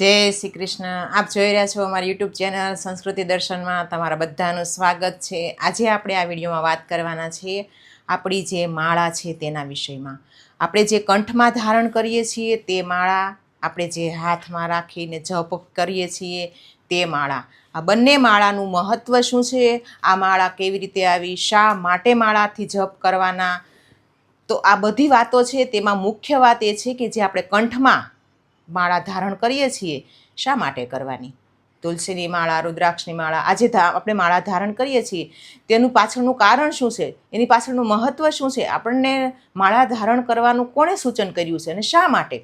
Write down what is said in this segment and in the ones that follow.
જય શ્રી કૃષ્ણ. આપ જોઈ રહ્યા છો અમારી યુટ્યુબ ચેનલ સંસ્કૃતિ દર્શનમાં. તમારા બધાનું સ્વાગત છે. આજે આપણે આ વિડીયોમાં વાત કરવાના છીએ આપણી જે માળા છે તેના વિષયમાં. આપણે જે કંઠમાં ધારણ કરીએ છીએ તે માળા, આપણે જે હાથમાં રાખીને જપ કરીએ છીએ તે માળા. આ બંને માળાનું મહત્ત્વ શું છે? આ માળા કેવી રીતે આવી? શા માટે માળાથી જપ કરવાના? તો આ બધી વાતો છે. તેમાં મુખ્ય વાત એ છે કે જે આપણે કંઠમાં માળા ધારણ કરીએ છીએ, શા માટે કરવાની? તુલસીની માળા, રુદ્રાક્ષની માળા, આજે આપણે માળા ધારણ કરીએ છીએ, તેનું પાછળનું કારણ શું છે? એની પાછળનું મહત્ત્વ શું છે? આપણને માળા ધારણ કરવાનું કોણે સૂચન કર્યું છે અને શા માટે?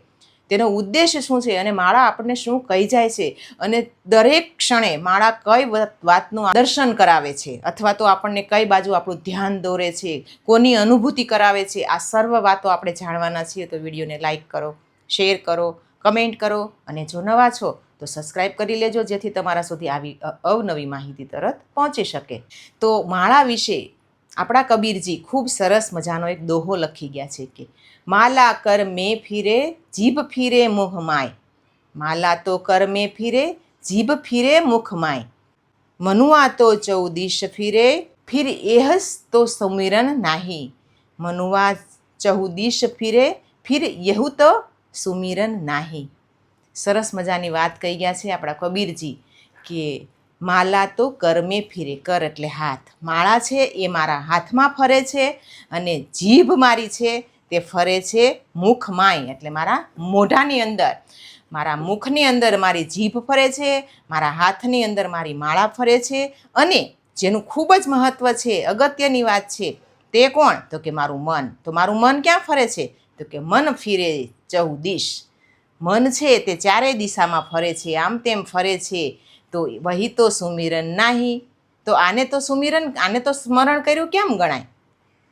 તેનો ઉદ્દેશ શું છે? અને માળા આપણને શું કહી જાય છે? અને દરેક ક્ષણે માળા કઈ વાતનું દર્શન કરાવે છે? અથવા તો આપણને કઈ બાજુ આપણું ધ્યાન દોરે છે? કોની અનુભૂતિ કરાવે છે? આ સર્વ વાતો આપણે જાણવાના છીએ, તો વિડીયોને લાઈક કરો, શેર કરો કમેન્ટ કરો અને જો નવા છો, તો સબસ્ક્રાઈબ કરી લેજો, જેથી તમારા સુધી આવી અવનવી માહિતી તરત પહોંચી શકે. તો માળા વિશે આપણા કબીરજી ખૂબ સરસ મજાનો એક દોહો લખી ગયા છે કે, માલા કર મેં ફીરે, જીભ ફીરે મુખ માય. માલા તો કર મેં ફીરે, જીભ ફીરે મુખ માય. મનુઆ તો ચૌદીશ ફીરે, ફિર એહસ તો સુમિરન નાહી. મનુઆ ચૌદીશ ફીરે, ફિર યહુ તો સુમિરન નાહી. સરસ મજાની વાત કહી ગયા છે આપણા કબીરજી કે માલા તો કરમે ફીરે, કર એટલે હાથ. માળા છે એ મારા હાથમાં ફરે છે અને જીભ મારી છે તે ફરે છે મુખ માય એટલે મારા મોઢાની અંદર. મારા મુખની અંદર મારી જીભ ફરે છે, મારા હાથની અંદર મારી માળા ફરે છે અને જેનું ખૂબ જ મહત્ત્વ છે, અગત્યની વાત છે તે કોણ? તો કે મારું મન. તો મારું મન ક્યાં ફરે છે? તો કે મન ફીરે ચૌદીશ મન છે તે ચારેય દિશામાં ફરે છે, આમ તેમ ફરે છે. તો વહી તો સુમિરન નાહી. તો આને તો સુમિરન, આને તો સ્મરણ કર્યું કેમ ગણાય?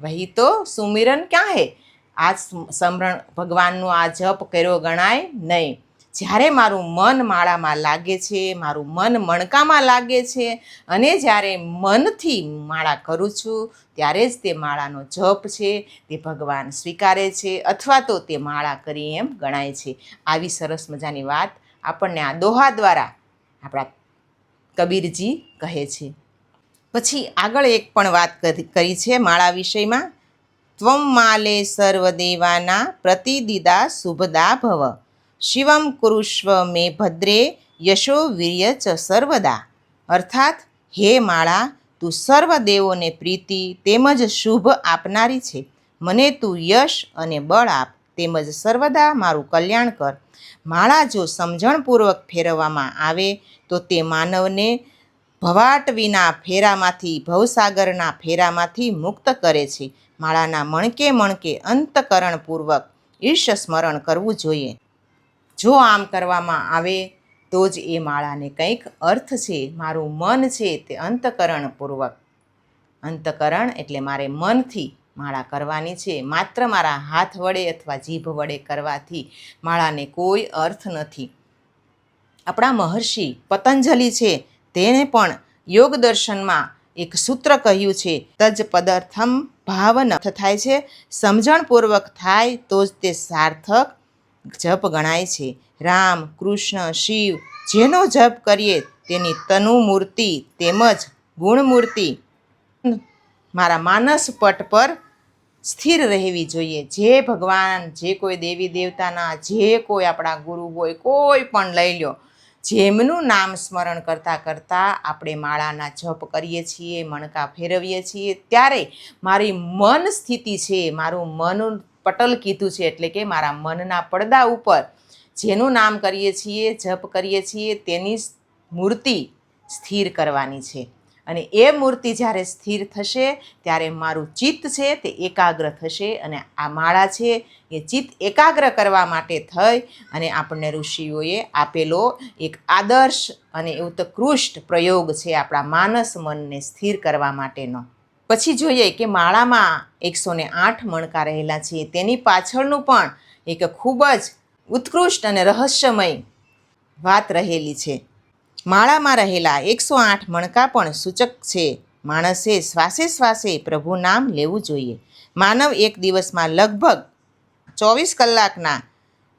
વહી તો સુમિરન ક્યાં હે આ સ્મ- સ્મરણ ભગવાનનું આ જપ કર્યો ગણાય નહીં. જ્યારે મારું મન માળામાં લાગે છે, મારું મન મણકામાં લાગે છે અને જ્યારે મનથી માળા કરું છું, ત્યારે જ તે માળાનો જપ છે, તે ભગવાન સ્વીકારે છે અથવા તો તે માળા કરી એમ ગણાય છે. આવી સરસ મજાની વાત આપણને આ દોહા દ્વારા આપણા કબીરજી કહે છે. પછી આગળ એક પણ વાત કરી છે માળા વિષયમાં. ત્વમ માલે સર્વદેવાના પ્રતિદિદા શુભદા ભવ. શિવમ કુરુષ્વ મે ભદ્રે યશો વીર્ય ચ સર્વદા. અર્થાત, હે માળા, તું સર્વ દેવોને પ્રીતિ, તેમજ શુભ આપનારી છે. મને તું યશ અને બળ આપ, તેમજ સર્વદા મારું કલ્યાણ કર. માળા જો સમજણપૂર્વક ફેરવવામાં આવે, તો તે માનવને ભવાટ વિના ફેરામાંથી, ભવસાગરના ફેરામાંથી મુક્ત કરે છે. માળાના મણકે મણકે અંતકરણપૂર્વક ઈર્ષ સ્મરણ કરવું જોઈએ. જો આમ કરવામાં આવે, તો જ એ માળાને કંઈક અર્થ છે, મારું મન છે તે અંતકરણપૂર્વક. અંતકરણ એટલે મારે મનથી માળા કરવાની છે. માત્ર મારા હાથ વડે અથવા જીભ વડે કરવાથી માળાને કોઈ અર્થ નથી. આપણા મહર્ષિ પતંજલિ છે, તેને પણ યોગ દર્શનમાં એક સૂત્ર કહ્યું છે, તજ પદાર્થમ ભાવન. થાય છે, સમજણપૂર્વક થાય તો જ તે સાર્થક જપ ગણાય છે. રામ, કૃષ્ણ, શિવ જેનો જપ કરીએ તેની તનુ મૂર્તિ તેમજ ગુણમૂર્તિ મારા માનસ પટ પર સ્થિર રહેવી જોઈએ. જે ભગવાન, જે કોઈ દેવી દેવતાના, જે કોઈ આપણા ગુરુ હોય, કોઈ પણ લઈ લો. જેમનું નામ સ્મરણ કરતાં કરતાં આપણે માળાના જપ કરીએ છીએ, મણકા ફેરવીએ છીએ. ત્યારે મારી મન સ્થિતિ છે, મારું મન પટલ કીધું છે એટલે કે મારા મનના પડદા ઉપર જેનું નામ કરીએ છીએ, જપ કરીએ છીએ, તેની મૂર્તિ સ્થિર કરવાની છે. અને એ મૂર્તિ જ્યારે સ્થિર થશે, ત્યારે મારું ચિત્ત છે તે એકાગ્ર થશે અને આ માળા છે એ ચિત્ત એકાગ્ર કરવા માટે થઈ અને આપણને ઋષિઓએ આપેલો એક આદર્શ અને ઉત્કૃષ્ટ પ્રયોગ છે આપણા માનસ મનને સ્થિર કરવા માટેનો. પછી જોઈએ કે માળામાં એકસો ને આઠ મણકા રહેલા છે તેની પાછળનું પણ એક ખૂબ જ ઉત્કૃષ્ટ અને રહસ્યમય વાત રહેલી છે. માળામાં રહેલા એકસો આઠ મણકા પણ સૂચક છે. માણસે શ્વાસે શ્વાસે પ્રભુ નામ લેવું જોઈએ. માનવ એક દિવસમાં લગભગ ચોવીસ કલાકના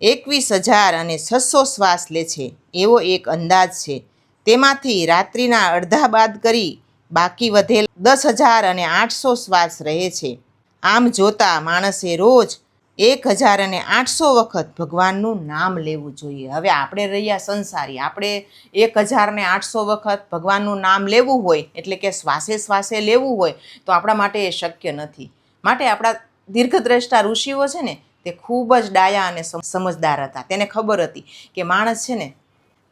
એકવીસ હજાર અને છસો શ્વાસ લે છે. એવો એક અંદાજ છે. તેમાંથી રાત્રિના અડધા બાદ કરી બાકી વધેલ દસ હજાર અને આઠસો શ્વાસ રહે છે. આમ જોતા માણસે રોજ એક હજાર અને આઠસો વખત ભગવાનનું નામ લેવું જોઈએ. હવે આપણે રહ્યા સંસારી. આપણે એક હજાર ને આઠસો વખત ભગવાનનું નામ લેવું હોય, એટલે કે શ્વાસે શ્વાસે લેવું હોય, તો આપણા માટે એ શક્ય નથી. માટે આપણા દીર્ઘદ્રષ્ટા ઋષિઓ છે ને, તે ખૂબ જ ડાયા અને સમ- સમજદાર હતા. તેને ખબર હતી કે માણસ છે ને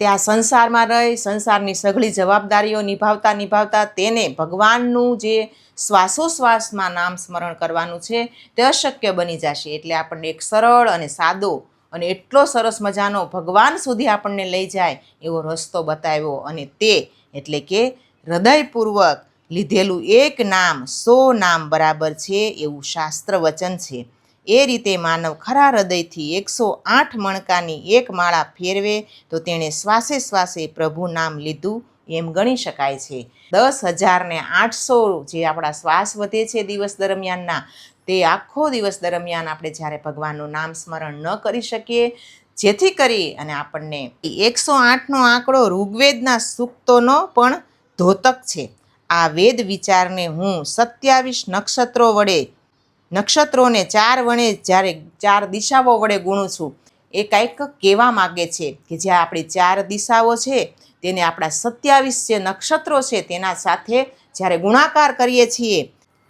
તે આ સંસારમાં રહી, સંસારની સઘળી જવાબદારીઓ નિભાવતા નિભાવતા તેને ભગવાનનું જે શ્વાસોશ્વાસમાં નામ સ્મરણ કરવાનું છે તે અશક્ય બની જશે. એટલે આપણને એક સરળ અને સાદો અને એટલો સરસ મજાનો ભગવાન સુધી આપણને લઈ જાય એવો રસ્તો બતાવ્યો. અને તે એટલે કે હૃદયપૂર્વક લીધેલું એક નામ સો નામ બરાબર છે એવું શાસ્ત્ર વચન છે. એ રીતે માનવ ખરા હૃદયથી એકસો આઠ મણકાની એક માળા ફેરવે, તો તેણે શ્વાસે શ્વાસે પ્રભુ નામ લીધું એમ ગણી શકાય છે. દસ હજારને આઠસો જે આપણા શ્વાસ વધે છે દિવસ દરમિયાનના, તે આખો દિવસ દરમિયાન આપણે જ્યારે ભગવાનનું નામ સ્મરણ ન કરી શકીએ, જેથી કરી અને આપણને એકસો આઠનો આંકડો ઋગ્વેદના સૂક્તોનો પણ ધોતક છે. આ વેદ વિચારને હું સત્યાવીસ નક્ષત્રો વડે નક્ષત્રોને ચાર વડે જ્યારે ચાર દિશાઓ વડે ગુણું છું, એ કંઈક કહેવા માગે છે કે જે આપણી ચાર દિશાઓ છે, તેને આપણા સત્યાવીસ જે નક્ષત્રો છે, તેના સાથે જ્યારે ગુણાકાર કરીએ છીએ,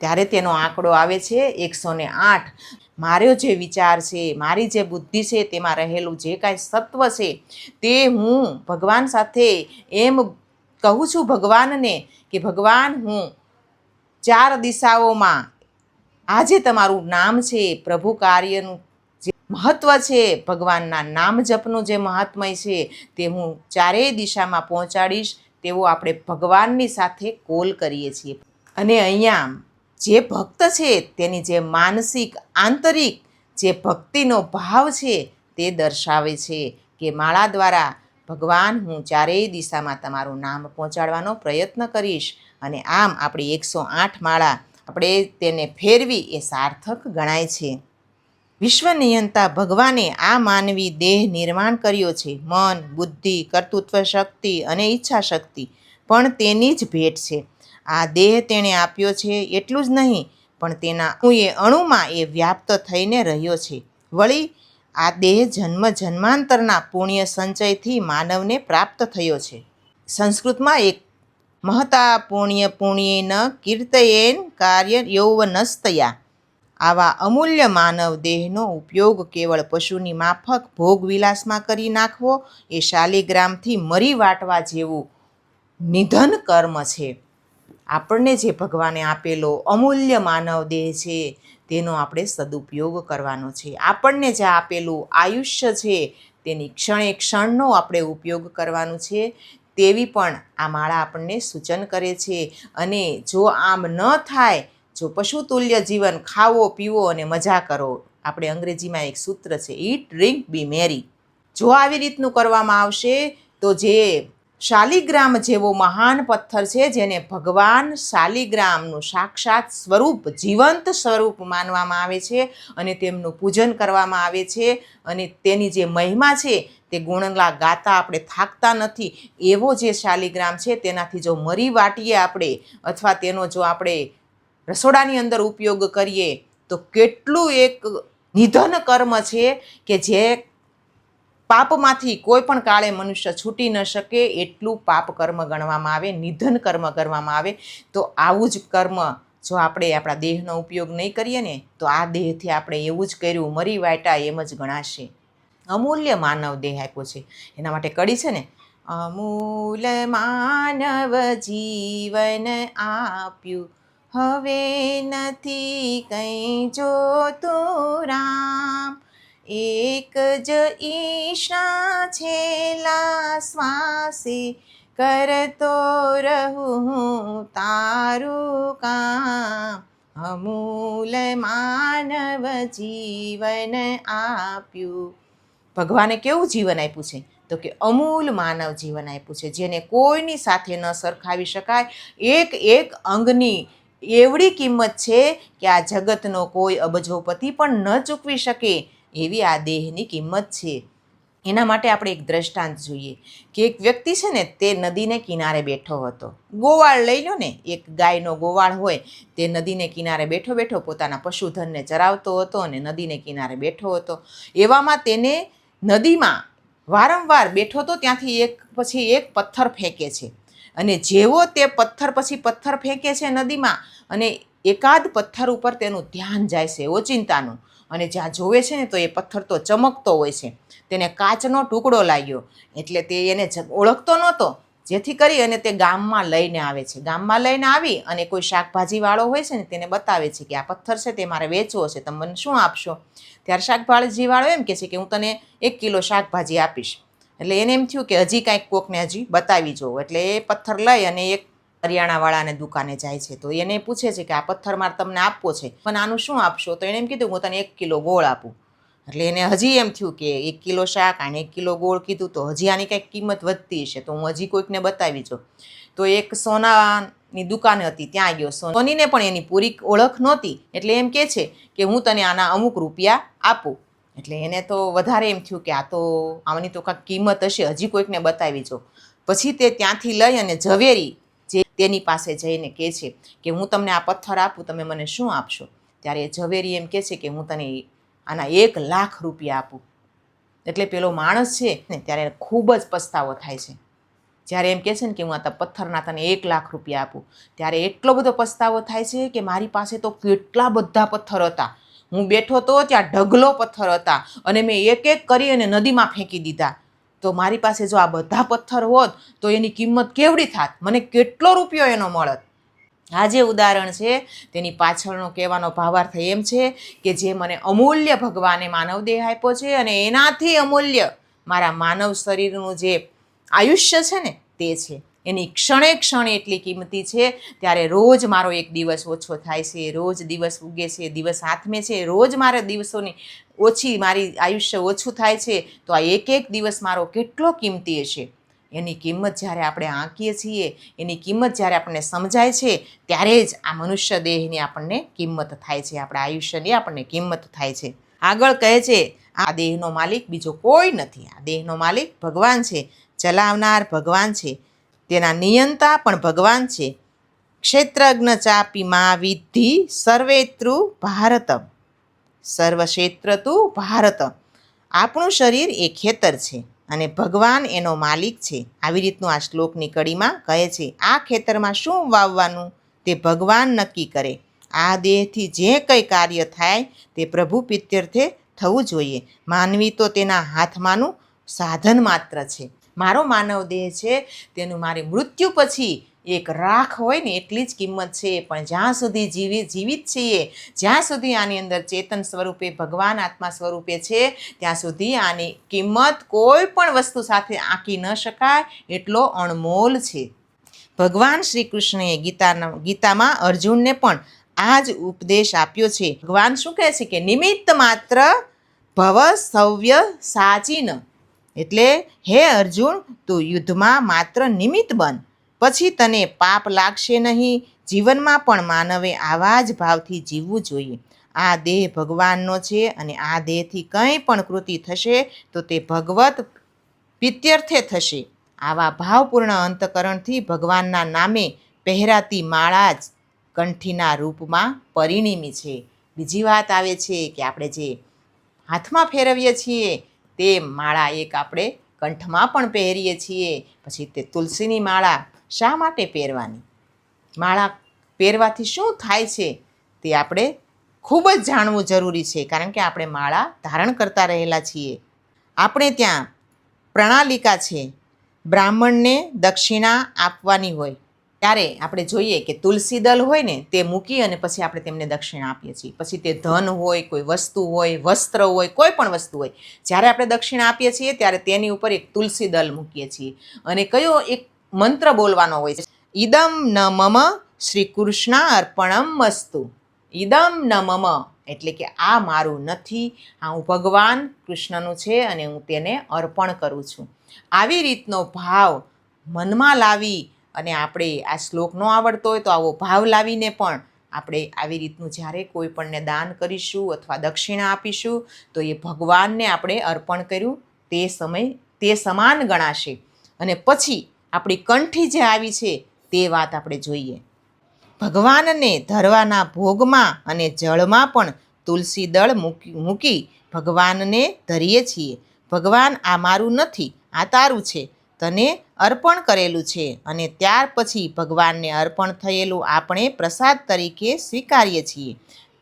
ત્યારે તેનો આંકડો આવે છે એકસો ને આઠ. મારો જે વિચાર છે, મારી જે બુદ્ધિ છે, તેમાં રહેલું જે કાંઈ સત્વ છે, તે હું ભગવાન સાથે એમ કહું છું ભગવાનને કે ભગવાન હું ચાર દિશાઓમાં આ જે તમારું નામ છે, પ્રભુ કાર્યનું જે મહત્ત્વ છે, ભગવાનના નામ જપનું જે મહાત્મય છે, તે હું ચારેય દિશામાં પહોંચાડીશ, તેવો આપણે ભગવાનની સાથે કોલ કરીએ છીએ. અને અહીંયા જે ભક્ત છે, તેની જે માનસિક, આંતરિક જે ભક્તિનો ભાવ છે, તે દર્શાવે છે કે માળા દ્વારા ભગવાન હું ચારેય દિશામાં તમારું નામ પહોંચાડવાનો પ્રયત્ન કરીશ. અને આમ આપણી એકસો આઠ માળા આપણે તેને ફેરવી એ સાર્થક ગણાય છે. વિશ્વ નિયંતા ભગવાને આ માનવી દેહ નિર્માણ કર્યો છે. મન, બુદ્ધિ, કર્તૃત્વ શક્તિ અને ઈચ્છા શક્તિ પણ તેની જ ભેટ છે. આ દેહ તેણે આપ્યો છે એટલું જ નહીં, પણ તેના એ અણુમાં એ વ્યાપ્ત થઈને રહ્યો છે. વળી, આ દેહ જન્મ જન્માંતરના પુણ્ય સંચયથી માનવને પ્રાપ્ત થયો છે. સંસ્કૃતમાં એક મહતા પુણ્ય પુણ્યેન કીર્તયેન કાર્ય યૌવનસ્તયા. આવા અમૂલ્ય માનવ દેહનો ઉપયોગ કેવળ પશુની માફક ભોગ વિલાસમાં કરી નાખવો, એ શાલિગ્રામથી મરી વાટવા જેવું નિધન કર્મ છે. આપણને જે ભગવાને આપેલો અમૂલ્ય માનવ દેહ છે, તેનો આપણે સદુપયોગ કરવાનો છે. આપણને જે આપેલું આયુષ્ય છે, તેની ક્ષણે ક્ષણનો આપણે ઉપયોગ કરવાનો છે. તેવી પણ આ માળા આપણને સૂચન કરે છે. અને જો આમ ન થાય, જો પશુતુલ્ય જીવન ખાવો, પીવો અને મજા કરો. આપણે અંગ્રેજીમાં એક સૂત્ર છે ઈટ ડ્રિંક બી મેરી જો આવી રીતનું કરવામાં આવશે, તો જે શાલિગ્રામ જેવો મહાન પથ્થર છે, જેને ભગવાન શાલિગ્રામનું સાક્ષાત સ્વરૂપ, જીવંત સ્વરૂપ માનવામાં આવે છે અને તેમનું પૂજન કરવામાં આવે છે અને તેની જે મહિમા છે તે ગુણલા ગાતા આપણે થાકતા નથી. એવો જે શાલિગ્રામ છે, તેનાથી જો મરી વાટીએ આપણે, અથવા તેનો જો આપણે રસોડાની અંદર ઉપયોગ કરીએ, તો કેટલું એક નિધન કર્મ છે કે જે પાપમાંથી કોઈ પણ કાળે મનુષ્ય છૂટી ન શકે, એટલું પાપ કર્મ ગણવામાં આવે, નિધન કર્મ કરવામાં આવે. તો આવું જ કર્મ જો આપણે આપણા દેહનો ઉપયોગ નહીં કરીએ ને, તો આ દેહથી આપણે એવું જ કર્યું, મરી વાટા એમ જ ગણાશે. અમૂલ્ય માનવ દેહ આપ્યો છે. એના માટે કડી છે ને અમૂલ માનવ જીવન આપ્યું. હવે નથી કંઈ જોતું રામ. એક જ ઈશા છેલા શ્વાસે કરતો રહું તારું કામ. અમૂલ માનવ જીવન આપ્યું. ભગવાને કેવું જીવન આપ્યું છે? તો કે અમૂલ માનવ જીવન આપ્યું છે, જેને કોઈની સાથે ન સરખાવી શકાય. એક એક અંગની એવડી કિંમત છે કે આ જગતનો કોઈ અબજોપતિ પણ ન ચૂકવી શકે એવી આ દેહની કિંમત છે. એના માટે આપણે એક દ્રષ્ટાંત જોઈએ કે એક વ્યક્તિ છે ને તે નદીને કિનારે બેઠો હતો. ગોવાળ લઈ લો ને, એક ગાયનો ગોવાળ હોય તે નદીને કિનારે બેઠો બેઠો પોતાના પશુધનને ચરાવતો હતો અને નદીને કિનારે બેઠો હતો. એવામાં તેને નદીમાં વારંવાર બેઠો તો ત્યાંથી એક પછી એક પથ્થર ફેંકે છે. અને જેવો તે પથ્થર પછી પથ્થર ફેંકે છે નદીમાં અને એકાદ પથ્થર ઉપર તેનું ધ્યાન જાય છે ઓચિંતાનું. અને જ્યાં જોવે છે ને તો એ પથ્થર તો ચમકતો હોય છે. તેને કાચનો ટુકડો લાગ્યો. એટલે તે એને ઓળખતો નહોતો. જેથી કરી અને તે ગામમાં લઈને આવે છે. ગામમાં લઈને આવી અને કોઈ શાકભાજીવાળો હોય છે ને તેને બતાવે છે કે આ પથ્થર છે તે મારે વેચવો છે. તમે મને શું આપશો? ત્યારે શાકભાજીવાળો એમ કહે છે કે હું તને એક કિલો શાકભાજી આપીશ. એટલે એને એમ થયું કે હજી કાંઈક કોકને હજી બતાવી જોઉં. એટલે એ પથ્થર લઈ અને એક કરિયાણાવાળાને દુકાને જાય છે. તો એને પૂછે છે કે આ પથ્થર મારે તમને આપવો છે. પણ આનું શું આપશો? તો એને એમ કીધું હું તને એક કિલો ગોળ આપું. એટલે એને હજી એમ થયું કે એક કિલો શાક અને એક કિલો ગોળ કીધું તો હજી આની કાંઈક કિંમત વધતી હશે. તો હું હજી કોઈકને બતાવી જો તો એક સોનાની દુકાન હતી, ત્યાં ગયો. સોનીને પણ એની પૂરી ઓળખ નહોતી, એટલે એમ કહે છે કે હું તને આના અમુક રૂપિયા આપું. એટલે એને તો વધારે એમ થયું કે આ તો આની તો કાંઈક કિંમત હશે, હજી કોઈકને બતાવી જો. પછી તે ત્યાંથી લઈ અને ઝવેરી જે તેની પાસે જઈને કહે છે કે હું તમને આ પથ્થર આપું, તમે મને શું આપશો? ત્યારે ઝવેરી એમ કહે છે કે હું તને આના એક લાખ રૂપિયા આપું. એટલે પેલો માણસ છે ને, ત્યારે ખૂબ જ પસ્તાવો થાય છે. જ્યારે એમ કહે છે ને કે હું આ પથ્થરના તને એક લાખ રૂપિયા આપું, ત્યારે એટલો બધો પસ્તાવો થાય છે કે મારી પાસે તો કેટલા બધા પથ્થર હતા. હું બેઠો તો ત્યાં ઢગલો પથ્થર હતા અને મેં એક એક કરી અને નદીમાં ફેંકી દીધા. તો મારી પાસે જો આ બધા પથ્થર હોત તો એની કિંમત કેવડી થાત? મને કેટલો રૂપિયો એનો મળત? આ જે ઉદાહરણ છે, તેની પાછળનો કહેવાનો ભાવાર્થ એમ છે કે જે મને અમૂલ્ય ભગવાને માનવ દેહ આપ્યો છે અને એનાથી અમૂલ્ય મારા માનવ શરીરનું જે આયુષ્ય છે ને તે છે. એની ક્ષણે ક્ષણે એટલી કિંમતી છે, ત્યારે રોજ મારો એક દિવસ ઓછો થાય છે, રોજ દિવસ ઉગે છે, દિવસ હાથમે છે, રોજ મારે દિવસોની ઓછી મારી આયુષ્ય ઓછું થાય છે, તો આ એક એક દિવસ મારો કેટલો કિંમતી હશે? એની કિંમત જ્યારે આપણે આંકીએ છીએ, એની કિંમત જ્યારે આપણને સમજાય છે, ત્યારે જ આ મનુષ્ય દેહની આપણને કિંમત થાય છે, આપણા આયુષ્યની આપણને કિંમત થાય છે. આગળ કહે છે, આ દેહનો માલિક બીજો કોઈ નથી. આ દેહનો માલિક ભગવાન છે. ચલાવનાર ભગવાન છે. તેના નિયંતા પણ ભગવાન છે. ક્ષેત્રજ્ઞ ચાપી મા વિધિ સર્વેતૃ ભારતમ. સર્વક્ષેત્ર તું ભારત આપણું શરીર એ ખેતર છે અને ભગવાન એનો માલિક છે. આવી રીતનું આ શ્લોકની કડીમાં કહે છે, આ ખેતરમાં શું વાવવાનું તે ભગવાન નક્કી કરે. આ દેહથી જે કંઈ કાર્ય થાય તે પ્રભુ પિત્યર્થે થવું જોઈએ. માનવી તો તેના હાથમાંનું સાધન માત્ર છે. મારો માનવ દેહ છે, તેનું મારી મૃત્યુ પછી એક રાખ હોય ને એટલી જ કિંમત છે, પણ જ્યાં સુધી જીવી, જીવિત છીએ, જ્યાં સુધી આની અંદર ચેતન સ્વરૂપે, ભગવાન આત્મા સ્વરૂપે છે, ત્યાં સુધી આની કિંમત કોઈ પણ વસ્તુ સાથે આંકી ન શકાય, એટલો અણમોલ છે. ભગવાન શ્રી કૃષ્ણએ ગીતાના, ગીતામાં અર્જુનને પણ આ જ ઉપદેશ આપ્યો છે. ભગવાન શું કહે છે કે, નિમિત્ત માત્ર ભવ સવ્ય સાચીન એટલે, હે અર્જુન, તું યુદ્ધમાં માત્ર નિમિત્ત બન. પછી તને પાપ લાગશે નહીં. જીવનમાં પણ માનવે આવા જ ભાવથી જીવવું જોઈએ. આ દેહ ભગવાનનો છે અને આ દેહથી કંઈ પણ કૃતિ થશે તો તે ભગવત પિત્યર્થે થશે. આવા ભાવપૂર્ણ અંતકરણથી ભગવાનના નામે પહેરાતી માળા જ કંઠીના રૂપમાં પરિણીમી છે. બીજી વાત આવે છે કે આપણે જે હાથમાં ફેરવીએ છીએ તે માળા એક આપણે કંઠમાં પણ પહેરીએ છીએ. પછી તે તુલસીની માળા શા માટે પહેરવાની? માળા પહેરવાથી શું થાય છે તે આપણે ખૂબ જ જાણવું જરૂરી છે, કારણ કે આપણે માળા ધારણ કરતા રહેલા છીએ. આપણે ત્યાં પ્રણાલિકા છે. બ્રાહ્મણને દક્ષિણા આપવાની હોય. ત્યારે આપણે જોઈએ કે તુલસી દલ હોય ને, તે મૂકી અને પછી આપણે તેમને દક્ષિણા આપીએ છીએ. પછી તે ધન હોય, કોઈ વસ્તુ હોય, વસ્ત્ર હોય, કોઈ પણ વસ્તુ હોય, જ્યારે આપણે દક્ષિણા આપીએ છીએ, ત્યારે તેની ઉપર એક તુલસી દલ મૂકીએ છીએ. અને કયો એક મંત્ર બોલવાનો હોય છે? ઈદમ ન મમ શ્રી કૃષ્ણ અર્પણમ મસ્તુ. ઈદમ ન મમ એટલે કે આ મારું નથી, આ હું ભગવાન કૃષ્ણનું છે અને હું તેને અર્પણ કરું છું. આવી રીતનો ભાવ મનમાં લાવી અને આપણે આ શ્લોક ન આવડતો હોય તો આવો ભાવ લાવીને પણ આપણે આવી રીતનું જ્યારે કોઈ પણને દાન કરીશું અથવા દક્ષિણા આપીશું, તો એ ભગવાનને આપણે અર્પણ કર્યું, તે સમય, તે સમાન ગણાશે. અને પછી આપણી કંઠી જે આવી છે, તે વાત આપણે જોઈએ. ભગવાનને ધરવાના ભોગમાં અને જળમાં પણ તુલસી દળ મૂકી મૂકી ભગવાનને ધરીએ છીએ. ભગવાન આ મારું નથી, આ તારું છે. તને અર્પણ કરેલું છે અને ત્યાર પછી ભગવાનને અર્પણ થયેલું આપણે પ્રસાદ તરીકે સ્વીકારીએ છીએ.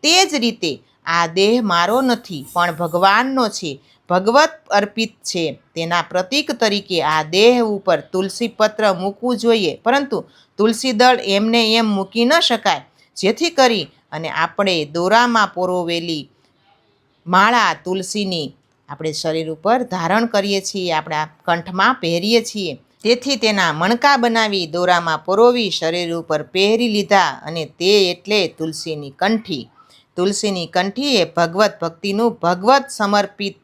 તે જ રીતે આ દેહ મારો નથી, પણ ભગવાનનો છે. ભગવત અર્પિત છે. તેના પ્રતીક તરીકે આ દેહ ઉપર તુલસી પત્ર મૂકવું જોઈએ. પરંતુ તુલસી દળ એમને એમ મૂકી ન શકાય. જેથી કરી અને આપણે દોરામાં પોરોવેલી માળા તુલસીની આપણે શરીર ઉપર ધારણ કરીએ છીએ, આપણા કંઠમાં પહેરીએ છીએ. તેથી તેના મણકા બનાવી દોરામાં પરોવી શરીર ઉપર પહેરી લીધા અને તે એટલે તુલસીની કંઠી. તુલસીની કંઠી એ ભગવત ભક્તિનું ભગવત સમર્પિત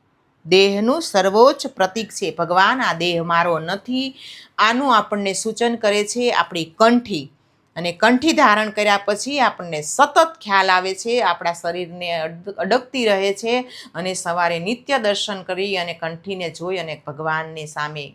દેહનું સર્વોચ્ચ પ્રતીક છે. ભગવાન આ દેહ મારો નથી. આનું આપણને સૂચન કરે છે આપણી કંઠી. અને કંઠી ધારણ કર્યા પછી આપણને સતત ખ્યાલ આવે છે, આપણા શરીરને અડકતી રહે છે અને સવારે નિત્ય દર્શન કરી અને કંઠીને જોઈ અને ભગવાનની સામે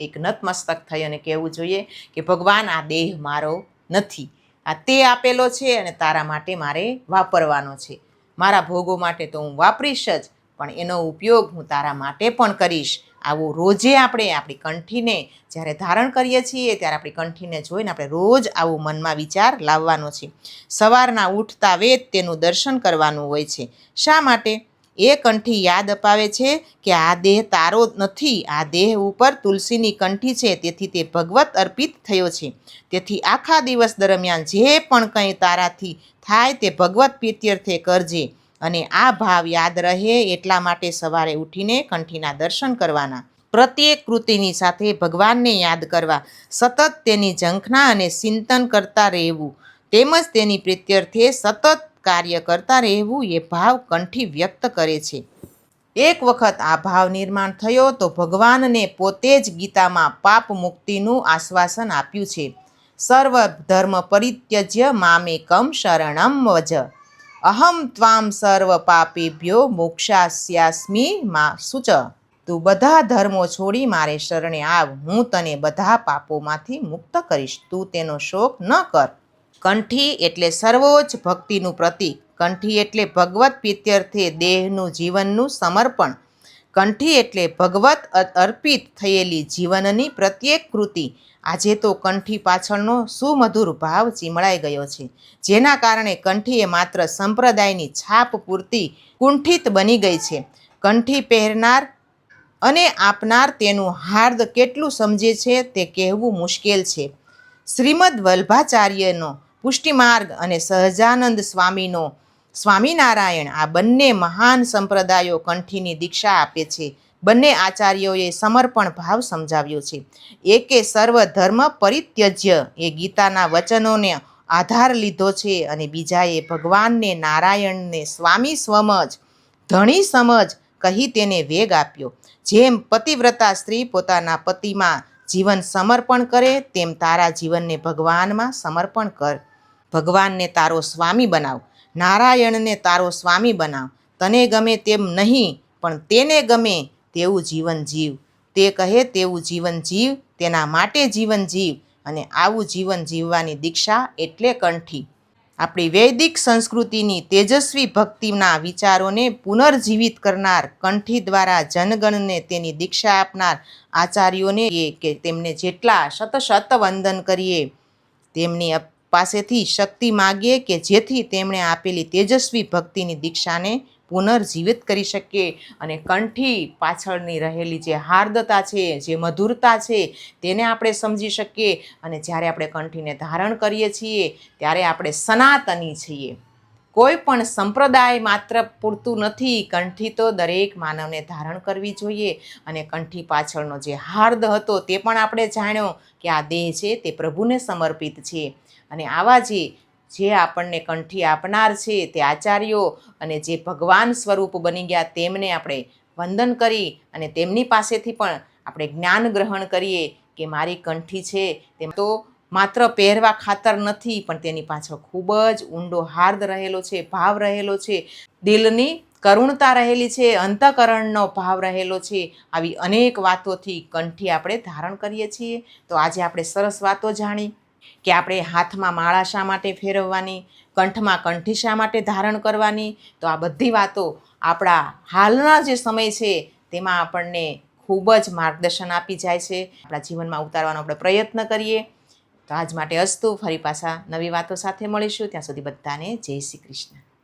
એક નતમસ્તક થઈ અને કહેવું જોઈએ કે, ભગવાન, આ દેહ મારો નથી. આ તે આપેલો છે અને તારા માટે મારે વાપરવાનો છે. મારા ભોગો માટે તો હું વાપરીશ જ, પણ એનો ઉપયોગ હું તારા માટે પણ કરીશ. આવું રોજે આપણે આપણી કંઠીને જ્યારે ધારણ કરીએ છીએ, ત્યારે આપણી કંઠીને જોઈને આપણે રોજ આવું મનમાં વિચાર લાવવાનો છે. સવારના ઉઠતા વેત તેનું દર્શન કરવાનું હોય છે. શા માટે? એ કંઠી યાદ અપાવે છે કે આ દેહ તારો નથી, આ દેહ ઉપર તુલસીની કંઠી છે, તેથી તે ભગવત અર્પિત થયો છે. તેથી આખા દિવસ દરમિયાન જે પણ કંઈ તારાથી થાય તે ભગવત પ્રીત્યર્થે કરજે. અને આ ભાવ યાદ રહે એટલા માટે સવારે ઉઠીને કંઠીના દર્શન કરવાના. પ્રત્યેક કૃતિની સાથે ભગવાનને યાદ કરવા, સતત તેની ઝંખના અને ચિંતન કરતા રહેવું, તેમજ તેની પ્રીત્યર્થે સતત કાર્ય કરતા રહેવું એ ભાવ કંઠી વ્યક્ત કરે છે. એક વખત આ ભાવ નિર્માણ થયો તો ભગવાનને પોતે જ ગીતામાં પાપ મુક્તિનું આશ્વાસન આપ્યું છે. સર્વ ધર્મ પરિત્યજ્ય મામેકમ શરણમ વજ. અહમ ત્વામ સર્વ પાપેભ્યો મોક્ષાસ્યાસ્મી મા સુચ તું બધા ધર્મો છોડી મારે શરણે આવ હું તને બધા પાપોમાંથી મુક્ત કરીશ। તું તેનો શોક ન કર। કંઠી એટલે સર્વોચ્ચ ભક્તિનું પ્રતીક। કંઠી એટલે ભગવત પ્રીત્યર્થે દેહનું જીવનનું સમર્પણ। કંઠી એટલે ભગવત અર્પિત થયેલી જીવનની પ્રત્યેક કૃતિ. આજે તો કંઠી પાછળનો સુમધુર ભાવ ચીમળાઈ ગયો છે. જેના કારણે કંઠીએ માત્ર સંપ્રદાયની છાપ પૂરતી કુંઠિત બની ગઈ છે. કંઠી પહેરનાર અને આપનાર તેનું હાર્દ કેટલું સમજે છે તે કહેવું મુશ્કેલ છે. શ્રીમદ વલ્ભાચાર્યનો પુષ્ટિમાર્ગ અને સહજાનંદ સ્વામીનો સ્વામિનારાયણ આ બંને મહાન સંપ્રદાયો કંઠીની દીક્ષા આપે છે. બંને આચાર્યોએ સમર્પણ ભાવ સમજાવ્યો છે. એકે સર્વ ધર્મ પરિત્યજ્ય. એ ગીતાના વચનોને આધાર લીધો છે અને બીજાએ ભગવાનને નારાયણને સ્વામી સ્વમજ, ધણી સમજ કહી તેને વેગ આપ્યો. જેમ પતિવ્રતા સ્ત્રી પોતાના પતિમાં જીવન સમર્પણ કરે, તેમ તારા જીવનને ભગવાનમાં સમર્પણ કર. ભગવાનને તારો સ્વામી બનાવ. નારાયણને તારો સ્વામી બનાવ. તને ગમે તેમ નહીં, પણ તેને ગમે તેવું જીવન જીવ. તે કહે તેવું જીવન જીવ, તેના માટે જીવન જીવ, અને આવું જીવન જીવવાની દીક્ષા એટલે કંઠી. આપણી વૈદિક સંસ્કૃતિની તેજસ્વી ભક્તિના વિચારોને પુનર્જીવિત કરનાર કંઠી દ્વારા જનગણને તેની દીક્ષા આપનાર આચાર્યોને કે તેમને જેટલા શત શત વંદન કરીએ, તેમની પાસેથી શક્તિ માગીએ કે જેથી તેમણે આપેલી તેજસ્વી ભક્તિની દીક્ષાને પુનર્જીવિત કરી શકીએ અને કંઠી પાછળની રહેલી જે હાર્દતા છે, જે મધુરતા છે, તેને આપણે સમજી શકીએ અને જ્યારે આપણે કંઠીને ધારણ કરીએ છીએ, ત્યારે આપણે સનાતની છીએ. કોઈ પણ સંપ્રદાય માત્ર પૂરતું નથી, કંઠી તો દરેક માનવને ધારણ કરવી જોઈએ અને કંઠી પાછળનો જે હાર્દ હતો તે પણ આપણે જાણ્યો કે આ દેહ છે તે પ્રભુને સમર્પિત છે. અને આવા જે જે આપણને કંઠી આપનાર છે તે આચાર્યો અને જે ભગવાન સ્વરૂપ બની ગયા તેમને આપણે વંદન કરી અને તેમની પાસેથી પણ આપણે જ્ઞાન ગ્રહણ કરીએ કે મારી કંઠી છે તેમ તો માત્ર પહેરવા ખાતર નથી, પણ તેની પાછળ ખૂબ જ ઊંડો હાર્દ રહેલો છે, ભાવ રહેલો છે, દિલની કરુણતા રહેલી છે, અંતકરણનો ભાવ રહેલો છે, આવી અનેક વાતોથી કંઠી આપણે ધારણ કરીએ છીએ. તો આજે આપણે સરસ વાતો જાણી. કે આપણે હાથમાં માળા શા માટે ફેરવવાની, કંઠમાં કંઠી શા માટે ધારણ કરવાની? તો આ બધી વાતો આપણા હાલના જે સમય છે, તેમાં આપણને ખૂબ જ માર્ગદર્શન આપી જાય છે. આપણા જીવનમાં ઉતારવાનો આપણે પ્રયત્ન કરીએ. તો આજ માટે અસ્તુ. ફરી પાછા નવી વાતો સાથે મળીશું. ત્યાં સુધી બધાને જય શ્રી કૃષ્ણ.